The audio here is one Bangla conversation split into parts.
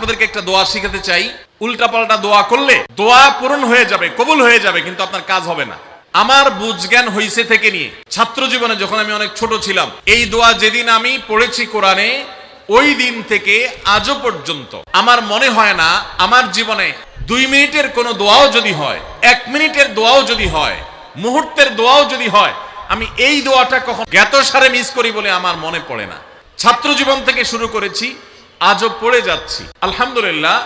আপনাদেরকে একটা দোয়া শিখাতে চাই। উল্টাপাল্টা দোয়া করলে দোয়া পূরণ হয়ে যাবে, কবুল হয়ে যাবে, কিন্তু আপনার কাজ হবে না। আমার বুঝজ্ঞান হইছে থেকে নিয়ে। ছাত্র জীবনে যখন আমি অনেক ছোট ছিলাম, এই দোয়া যেদিন আমি পড়েছি কোরআনে, ওই দিন থেকে আজও পর্যন্ত। আমার মনে হয় না, আমার জীবনে দুই মিনিটের কোনো দোয়াও যদি হয়, এক মিনিটের দোয়াও যদি হয়, মুহূর্তের দোয়াও যদি হয়, আমি এই দোয়াটা কখন জ্ঞাত সারে মিস করি বলে আমার মনে পড়ে না। ছাত্র জীবন থেকে শুরু করেছি আজও পড়ে যাচ্ছি। আলহামদুলিল্লাহ,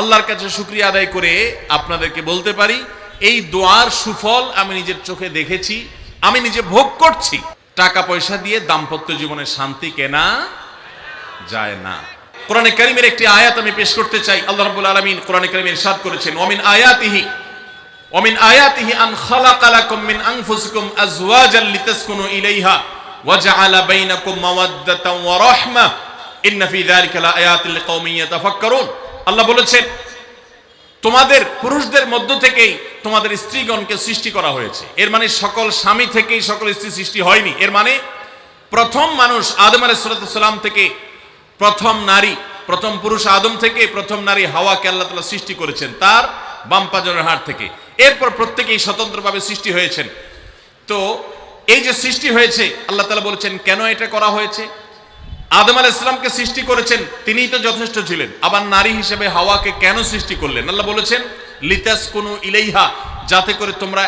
আল্লাহর কাছে শুক্রিয়া আদায় করে আপনাদেরকে বলতে পারি, এই দোয়ার সুফল আমি নিজের চোখে দেখেছি, আমি নিজে ভোগ করছি। টাকা পয়সা দিয়ে দাম্পত্য জীবনে শান্তি কেনা যায় না। কোরআনে কারিমের একটি আয়াত আমি পেশ করতে চাই, আল্লাহ রাব্বুল আলামিন কোরআনে কারিমে ইরশাদ করেছেন ওমিন আয়াতিহি ওমিন আয়াতিহি আন খালাকা লাকুম মিন আনফুসিকুম আজওয়াজান লিতাসকুনু ইলাইহা ওয়া বাইনাকুম মাওয়াদ্দাতান ওয়া রাহমা আল্লাহ বলেছেন, তোমাদের পুরুষদের মধ্য থেকেই তোমাদের স্ত্রীগণকে সৃষ্টি করা হয়েছে। এর মানে সকল স্বামী থেকেই সকল স্ত্রী সৃষ্টি হয়নি। এর মানে প্রথম মানুষ আদম আলাইসালাম থেকে প্রথম নারী, প্রথম পুরুষ আদম থেকে প্রথম নারী হাওয়াকে আল্লাহ তালা সৃষ্টি করেছেন তার বামপাজনের হাট থেকে। এরপর প্রত্যেকেই স্বতন্ত্রভাবে সৃষ্টি হয়েছেন। তো এই যে সৃষ্টি হয়েছে, আল্লাহ তালা বলেছেন, কেন এটা করা হয়েছে? আদম আলাহ ইসলামকে সৃষ্টি করেছেন, তিনিই তো যথেষ্ট ছিলেন। আবার নারী হিসেবে হাওয়াকে কেন সৃষ্টি করলেন? আল্লাহ বলেছেন লিতাস কোন ইলাইহা, যাতে করে তোমরা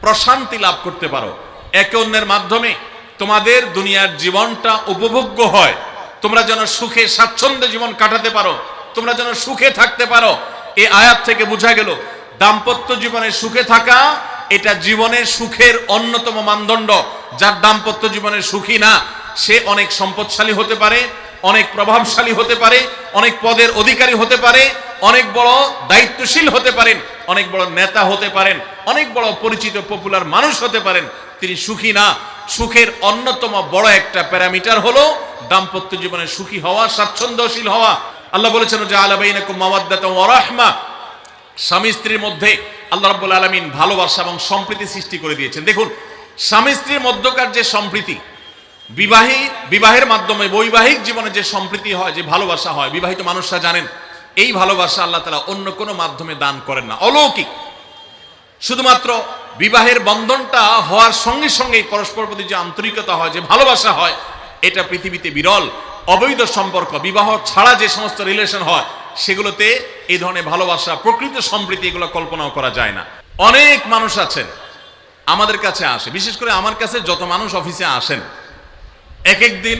প্রশান্তি লাভ করতে পারো। একে অন্যের মাধ্যমে তোমাদের দুনিয়ার জীবনটা উপভোগ্য হয়। তোমরা যেন সুখে, স্বাচ্ছন্দ্যে জীবন কাটাতে পারো। তোমরা যেন সুখে থাকতে পারো। এই আয়াত থেকে বোঝা গেল, দাম্পত্য জীবনে সুখে থাকা, এটা জীবনের সুখের অন্যতম মানদণ্ড। যার দাম্পত্য জীবনে সুখী না সে অনেক সম্পদশালী হতে পারে, অনেক প্রভাবশালী হতে পারে, অনেক পদের অধিকারী হতে পারে, অনেক বড় দায়িত্বশীল হতে পারেন, অনেক বড় নেতা হতে পারেন, অনেক বড় পরিচিত পপুলার মানুষ হতে পারেন। তিনি সুখী না। সুখের অন্যতম বড় একটা প্যারামিটার হলো দাম্পত্য জীবনে সুখী হওয়া, স্বাচ্ছন্দ্যশীল হওয়া। আল্লাহ বলেছেন যে আলাবাইনাকুম মাওয়াদ্দাতা ওয়া রাহমা। স্বামী স্ত্রীর মধ্যে আল্লাহ রাব্বুল আলামিন ভালোবাসা এবং সম্প্রীতি সৃষ্টি করে দিয়েছেন। দেখুন, স্বামী স্ত্রীর মধ্যকার যে সম্প্রীতি বিবাহী, বিবাহের মাধ্যমে বৈবাহিক জীবনে যে সম্প্রীতি হয়, যে ভালোবাসা হয়, বিবাহিত মানুষরা জানেন, এই ভালোবাসা আল্লাহ তালা অন্য কোনো মাধ্যমে দান করেন না। অলৌকিক। শুধুমাত্র বিবাহের বন্ধনটা হওয়ার সঙ্গে সঙ্গেই পরস্পর প্রতি যে আন্তরিকতা হয়, যে ভালোবাসা হয়, এটা পৃথিবীতে বিরল, অবৈধ সম্পর্ক, বিবাহ ছাড়া যে সমস্ত রিলেশন হয়, সেগুলোতে এই ধরনের ভালোবাসা, প্রকৃত সম্প্রীতি এগুলো কল্পনাও করা যায় না। অনেক মানুষ আছেন, আমাদের কাছে আসে, বিশেষ করে আমার কাছে যত মানুষ অফিসে আসেন এক এক দিন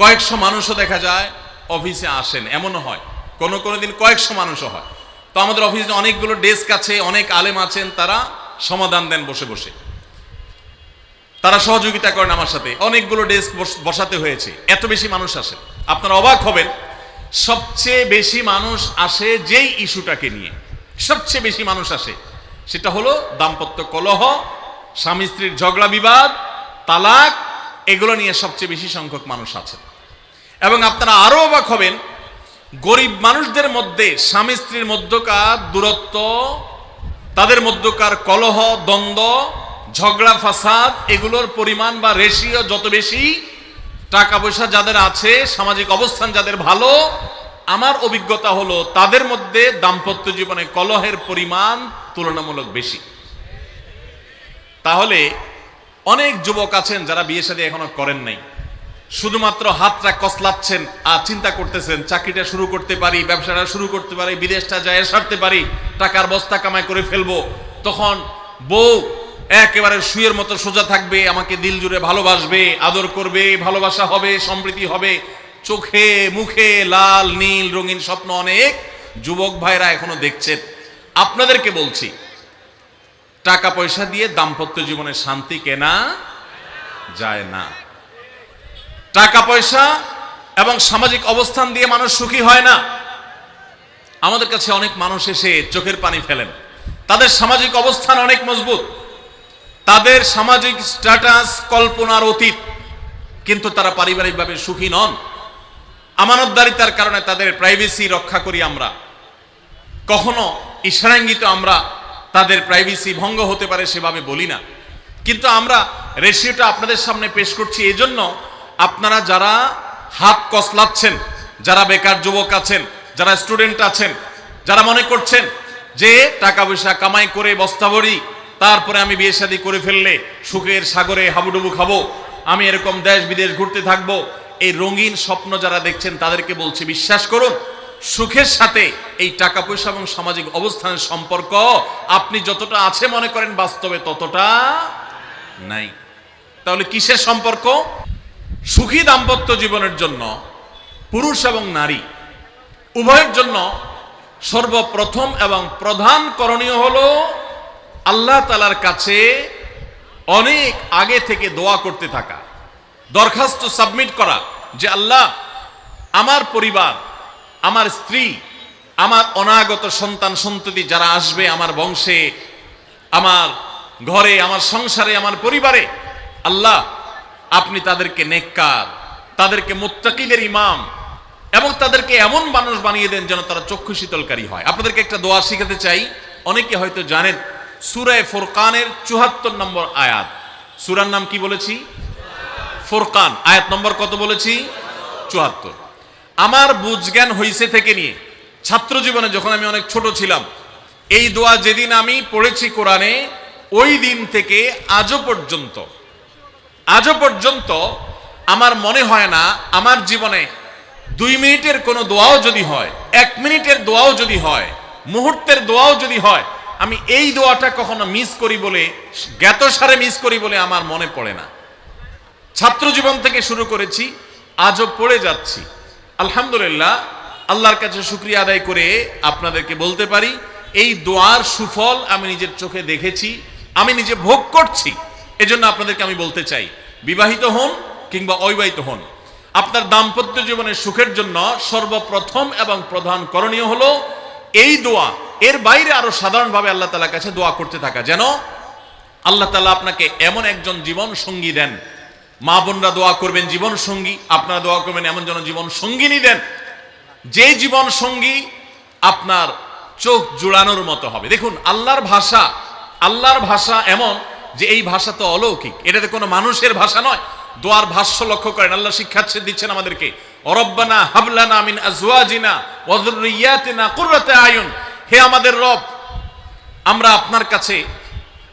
কয়েকশো মানুষও দেখা যায় অফিসে আসেন, এমনও হয়। কোনো কোনো দিন কয়েকশো মানুষও হয়। তো আমাদের অফিসে অনেকগুলো ডেস্ক আছে, অনেক আলেম আছেন, তারা সমাধান দেন বসে বসে। তারা সহযোগিতা করেন আমার সাথে। অনেকগুলো ডেস্ক বসাতে হয়েছে। এত বেশি মানুষ আসে আপনারা অবাক হবেন, সবচেয়ে বেশি মানুষ আসে যেই ইস্যুটাকে নিয়ে। সবচেয়ে বেশি মানুষ আসে, সেটা হলো দাম্পত্য কলহ স্বামী স্ত্রীর ঝগড়া বিবাদ, তালাক এগুলো নিয়ে সবচেয়ে বেশি সংখ্যক মানুষ আছে। এবং আপনারা আরও অবাক হবেন, গরিব মানুষদের মধ্যে স্বামী স্ত্রীর মধ্যকার দূরত্ব, তাদের মধ্যকার কলহ, দ্বন্দ্ব, ঝগড়া, ফাসাদ, এগুলোর পরিমাণ বা রেশিও যত বেশি টাকা পয়সা যাদের আছে, সামাজিক অবস্থান যাদের ভালো, আমার অভিজ্ঞতা হলো তাদের মধ্যে দাম্পত্য জীবনে কলহের পরিমাণ তুলনামূলক বেশি। তাহলে অনেক যুবক আছেন যারা বিয়ে শাদী এখনও করেন নাই। শুধুমাত্র হাতটা কসলাচ্ছেন আর চিন্তা করতেছেন, চাকরিটা শুরু করতে পারি, ব্যবসাটা শুরু করতে পারি, বিদেশটা যায় সারতে পারি, টাকার বস্তা কামাই করে ফেলব। তখন বউ একেবারে শুয়ের মতো সোজা থাকবে, আমাকে দিল জুড়ে ভালোবাসবে, আদর করবে, ভালোবাসা হবে, সম্প্রীতি হবে। চোখে, মুখে লাল, নীল, রঙিন স্বপ্ন অনেক যুবক ভাইরা এখনও দেখছেন। আপনাদেরকে বলছি টাকা পয়সা দিয়ে দাম্পত্য জীবনে শান্তি কেনা যায় না। টাকা পয়সা এবং সামাজিক অবস্থান দিয়ে মানুষ সুখী হয় না। আমাদের কাছে অনেক মানুষ এসে চোখের পানি ফেলেন। তাদের সামাজিক অবস্থান অনেক মজবুত। তাদের সামাজিক স্ট্যাটাস, কল্পনার অতীত। কিন্তু তারা পারিবারিকভাবে সুখী নন। আমানতদারিতার কারণে তাদের প্রাইভেসি রক্ষা করি আমরা। কখনো ইশারাঙ্গিত আমরা তাদের প্রাইভেসি ভঙ্গ হতে পারে সেভাবে বলি না। কিন্তু আমরা রেশিওটা আপনাদের সামনে পেশ করছি এজন্য আপনারা যারা হাত কসলাচ্ছেন, যারা বেকার যুবক আছেন, যারা স্টুডেন্ট আছেন, যারা মনে করছেন যে টাকা পয়সা কামাই করে বস্তা ভরি তারপরে আমি বিয়ে শাদী করে ফেললে সুখের সাগরে হাবুডুবু খাব, আমি এরকম দেশ বিদেশ ঘুরতে থাকব, এই রঙিন স্বপ্ন যারা দেখছেন তাদেরকে বলছি বিশ্বাস করুন সুখের সাথে এই টাকা পয়সা এবং সামাজিক অবস্থানের সম্পর্ক আপনি যতটা আছে মনে করেন বাস্তবে ততটা নাই। তাহলে কিসের সম্পর্ক? সুখী দাম্পত্য জীবনের জন্য পুরুষ এবং নারী উভয়ের জন্য সর্বপ্রথম এবং প্রধান করণীয় হল আল্লাহ তালার কাছে অনেক আগে থেকে দোয়া করতে থাকা, দরখাস্ত সাবমিট করা যে, আল্লাহ, আমার পরিবার আমার স্ত্রী, আমার অনাগত সন্তান সন্ততি যারা আসবে আমার বংশে, আমার ঘরে, আমার সংসারে, আমার পরিবারে, আল্লাহ, আপনি তাদেরকে নেককার, তাদেরকে মুত্তাকিদের ইমাম, এবং তাদেরকে এমন মানুষ বানিয়ে দেন যেন তারা চক্ষু শীতলকারী হয়। আপনাদেরকে একটা দোয়া শিখাতে চাই। অনেকে হয়তো জানেন সুরায় ফোরকানের চুহাত্তর নম্বর আয়াত। সুরার নাম কি বলেছি? ফোরকান। আয়াত নম্বর কত বলেছি? চুয়াত্তর। আমার বুঝ জ্ঞান হইছে থেকে নিয়ে, ছাত্র জীবনে যখন আমি অনেক ছোট ছিলাম, এই দোয়া যেদিন আমি পড়েছি কোরআনে, ওই দিন থেকে আজও পর্যন্ত আজও পর্যন্ত আমার মনে হয় না, আমার জীবনে দুই মিনিটের কোনো দোয়াও যদি হয়, এক মিনিটের দোয়াও যদি হয়, মুহূর্তের দোয়াও যদি হয়, আমি এই দোয়াটা কখনো মিস করি বলে, জ্ঞাত সারে মিস করি বলে আমার মনে পড়ে না। ছাত্র জীবন থেকে শুরু করেছি, আজও পড়ে যাচ্ছি। আলহামদুলিল্লাহ, আল্লাহর কাছে শুক্রিয়া আদায় করে আপনাদেরকে বলতে পারি, এই দোয়ার সুফল আমি নিজের চোখে দেখেছি, আমি নিজে ভোগ করছি, এজন্য আপনাদেরকে আমি বলতে চাই, বিবাহিত হন কিংবা অবিবাহিত হন, আপনার দাম্পত্য জীবনের সুখের জন্য সর্বপ্রথম এবং প্রধান করণীয় হলো, এই দোয়া, এর বাইরে আরও সাধারণভাবে আল্লাহ তালার কাছে দোয়া করতে থাকা। যেন আল্লাহ তালা আপনাকে এমন একজন জীবন সঙ্গী দেন মা বোনরা দোয়া করবেন জীবন সঙ্গী, আপনারা দোয়া করবেন এমন যেন জীবন সঙ্গিনী দেন। যে জীবন সঙ্গী আপনার চোখ জুড়ানোর মতো হবে। দেখুন, আল্লাহর ভাষা আল্লাহর ভাষা এমন যে এই ভাষা তো অলৌকিক। এটাতে কোনো মানুষের ভাষা নয়। দোয়ার ভাষ্য লক্ষ্য করেন, আল্লাহ শিক্ষা দিচ্ছেন আমাদেরকে, অরব্বানা হাবলানা মিন আজওয়াজিনা ওয়া যুররিয়াতিনা কুররাতা আয়ুন। হে আমাদের রব, আমরা আপনার কাছে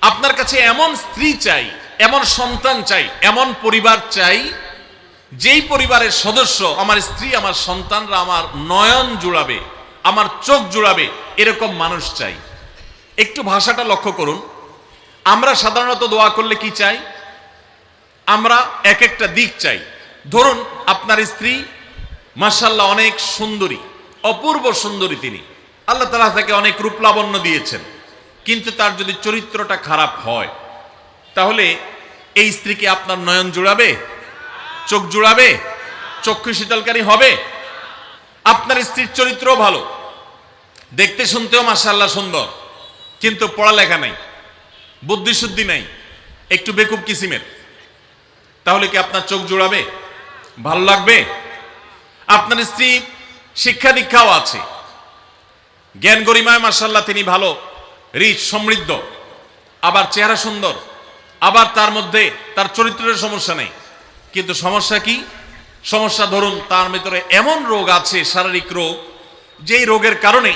আপনার কাছে এমন স্ত্রী চাই এমন সন্তান চাই, এমন পরিবার চাই, যেই পরিবারের সদস্য আমার স্ত্রী, আমার সন্তানরা আমার নয়ন জুড়াবে, আমার চোখ জুড়াবে, এরকম মানুষ চাই। একটু ভাষাটা লক্ষ্য করুন। আমরা সাধারণত দোয়া করলে কি চাই? আমরা এক একটা দিক চাই। ধরুন, আপনার স্ত্রী মার্শাল্লাহ অনেক সুন্দরী, অপূর্ব সুন্দরী তিনি। আল্লাহ তালা তাকে অনেক রূপলাবণ্য দিয়েছেন। কিন্তু তার যদি চরিত্রটা খারাপ হয় তাহলে এই স্ত্রীকে আপনার নয়ন জুড়াবে? চোখ জুড়াবে? চক্ষু শীতলকারী হবে? আপনার স্ত্রীর চরিত্রও ভালো। দেখতে শুনতেও মাসাল্লাহ সুন্দর। কিন্তু পড়ালেখা নাই। বুদ্ধিশুদ্ধি নাই। একটু বেকুব কিসিমের। তাহলে কি আপনার চোখ জোড়াবে? ভালো লাগবে? আপনার স্ত্রী শিক্ষা দীক্ষাও আছে। জ্ঞান গরিমায় মার্শাল্লাহ তিনি ভালো, রিচ, সমৃদ্ধ। আবার চেহারা সুন্দর। আবার তার মধ্যে তার চরিত্রের সমস্যা নেই। কিন্তু সমস্যা কি? সমস্যা ধরুন তার ভিতরে এমন রোগ আছে, শারীরিক রোগ, যেই রোগের কারণে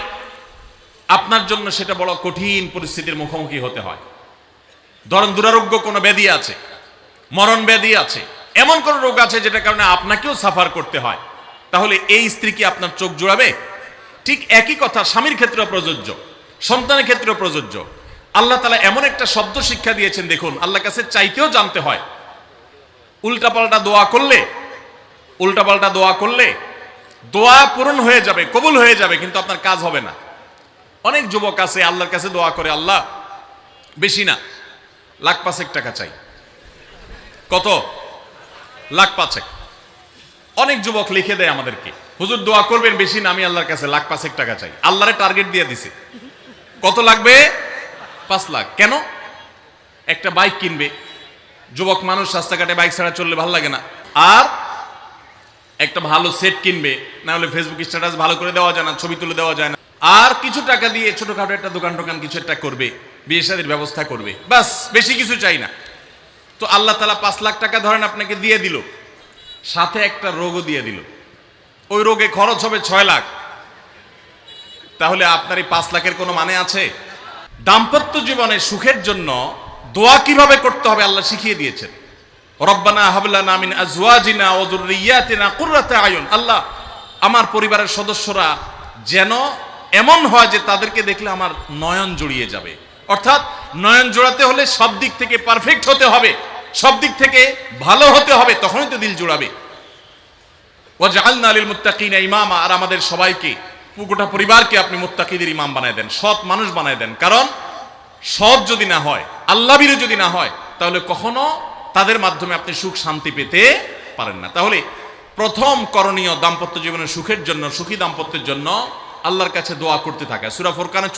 আপনার জন্য সেটা বড় কঠিন পরিস্থিতির মুখোমুখি হতে হয়। ধরেন দুরারোগ্য কোনো ব্যাধি আছে, মরণ ব্যাধি আছে, এমন কোন রোগ আছে যেটার কারণে আপনাকেও সাফার করতে হয়। তাহলে এই স্ত্রী কি আপনার চোখ জোড়াবে? ঠিক একই কথা, স্বামীর ক্ষেত্রে প্রযোজ্য, সন্তানের ক্ষেত্রে প্রযোজ্য। আল্লাহ তালা এমন একটা শব্দ শিক্ষা দিয়েছেন, দেখুন আল্লাহ কাছে চাইতেও জানতে হয়। উল্টাপাল্টা দোয়া করলে, উল্টাপাল্টা দোয়া করলে দোয়া পূরণ হয়ে যাবে, কবুল হয়ে যাবে, কিন্তু আপনার কাজ হবে না। অনেক যুবক আছে, আল্লাহর কাছে দোয়া করে, আল্লাহ, বেশি না, লাখ পাঁচেক টাকা চাই। কত? লাখ পাঁচেক। অনেক যুবক লিখে দেয় আমাদেরকে, হুজুর, দোয়া করবেন বেশি না, আমি আল্লাহর কাছে লাখ পাঁচেক টাকা চাই। আল্লাহরে টার্গেট দিয়ে দিছে। কত লাগবে? পাঁচ লাখ। কেন? একটা বাইক কিনবে। যুবক মানুষ রাস্তাঘাটে বাইক ছাড়া চললে ভালো লাগে না। আর একটা ভালো সেট কিনবে, না হলে ফেসবুক স্ট্যাটাস ভালো করে দেওয়া যায় না, ছবি তুলে দেওয়া যায় না। আর কিছু টাকা দিয়ে ছোটখাটো একটা দোকান টোকান কিছু একটা করবে বিয়ে শাদীর ব্যবস্থা করবে। বাস বেশি কিছু চাই না। তো আল্লাহ তালা পাঁচ লাখ টাকা ধরেন আপনাকে দিয়ে দিল। সাথে একটা রোগও দিয়ে দিল। ওই রোগে খরচ হবে ছয় লাখ। তাহলে আপনার এই পাঁচ লাখের কোনো মানে আছে? দাম্পত্য জীবনে সুখের জন্য দোয়া কীভাবে করতে হবে আল্লাহ শিখিয়ে দিয়েছেন। রব্বানা হাবলানা মিন আজওয়াজিনা ওয়া যুররিয়াতিনা কুররাতা আয়ুন। আল্লাহ, আমার পরিবারের সদস্যরা যেন এমন হয় যে তাদেরকে দেখলে আমার নয়ন জড়িয়ে যাবে। অর্থাৎ নয়ন জোড়াতে হলে সব দিক থেকে পারফেক্ট হতে হবে, সব দিক থেকে ভালো হতে হবে, তখনই তো দিল জোড়াবে। ওয়াজআলনা লিল মুত্তাকিনা ইমামা, আর আমাদের সবাইকে গোটা পরিবারকে আপনি মোত্তাকিদের ইমাম বানায় দেন, সৎ মানুষ বানায় দেন। কারণ সৎ যদি না হয় আল্লাহবীর যদি না হয়, তাহলে কখনো তাদের মাধ্যমে আপনি সুখ শান্তি পেতে পারেন না। তাহলে প্রথম করণীয় দাম্পত্য জীবনের সুখের জন্য, সুখী দাম্পত্যের জন্য আল্লাহর কাছে দোয়া করতে থাকে। সুরা ফুরকানের